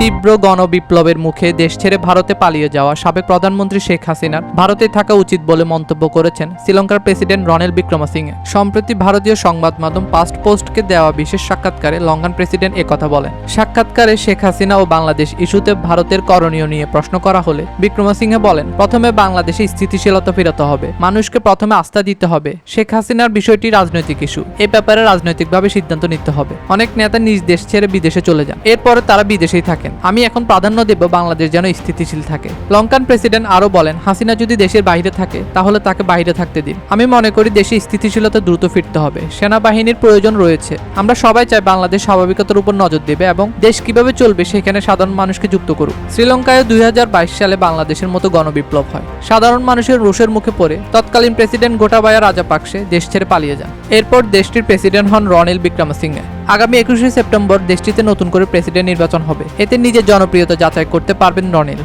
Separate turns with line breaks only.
তীব্র গণবিপ্লবের মুখে দেশ ছেড়ে ভারতে পালিয়ে যাওয়া সাবেক প্রধানমন্ত্রী শেখ হাসিনার ভারতে থাকা উচিত বলে মন্তব্য করেছেন শ্রীলঙ্কার প্রেসিডেন্ট রনিল বিক্রমাসিংহে। সম্প্রতি ভারতীয় সংবাদ মাধ্যম পাস্ট পোস্টকে দেওয়া বিশেষ সাক্ষাৎকারে লঙ্কান প্রেসিডেন্ট একথা বলেন, সাক্ষাৎকারে শেখ হাসিনা ও বাংলাদেশ ইস্যুতে ভারতের করণীয় নিয়ে প্রশ্ন করা হলে, বিক্রমাসিংহে বলেন, প্রথমে বাংলাদেশে স্থিতিশীলতা ফেরাতে হবে, মানুষকে প্রথমে আস্থা দিতে হবে, শেখ হাসিনার বিষয়টি রাজনৈতিক ইস্যু, এ ব্যাপারে রাজনৈতিকভাবে সিদ্ধান্ত নিতে হবে। অনেক নেতা নিজ দেশ ছেড়ে বিদেশে চলে যান, এরপরে তারা বিদেশেই থাকেন। আমি এখন প্রাধান্য দেব বাংলাদেশ যেন স্থিতিশীল থাকে। লঙ্কান প্রেসিডেন্ট আরও বলেন, হাসিনা যদি দেশের বাইরে থাকে, তাহলে তাকে বাইরে থাকতে দিন। আমি মনে করি দেশে স্থিতিশীলতা দ্রুত ফিরতে হবে। সেনাবাহিনীর প্রয়োজন রয়েছে। আমরা সবাই চাই বাংলাদেশ স্বাভাবিকতার উপর নজর দেবে এবং দেশ কীভাবে চলবে সেখানে সাধারণ মানুষকে যুক্ত করুক। শ্রীলঙ্কায় দুই হাজার বাইশ সালে বাংলাদেশের মতো গণবিপ্লব হয়। সাধারণ মানুষের রোষের মুখে পড়ে তৎকালীন প্রেসিডেন্ট গোটাবায়া রাজাপাকসে দেশ ছেড়ে পালিয়ে যান। এরপর দেশটির প্রেসিডেন্ট হন রনিল বিক্রমসিংহে। আগামী একুশে সেপ্টেম্বর দেশটিতে নতুন করে প্রেসিডেন্ট নির্বাচন হবে। এতে নিজের জনপ্রিয়তা যাচাই করতে পারবেন রনিল।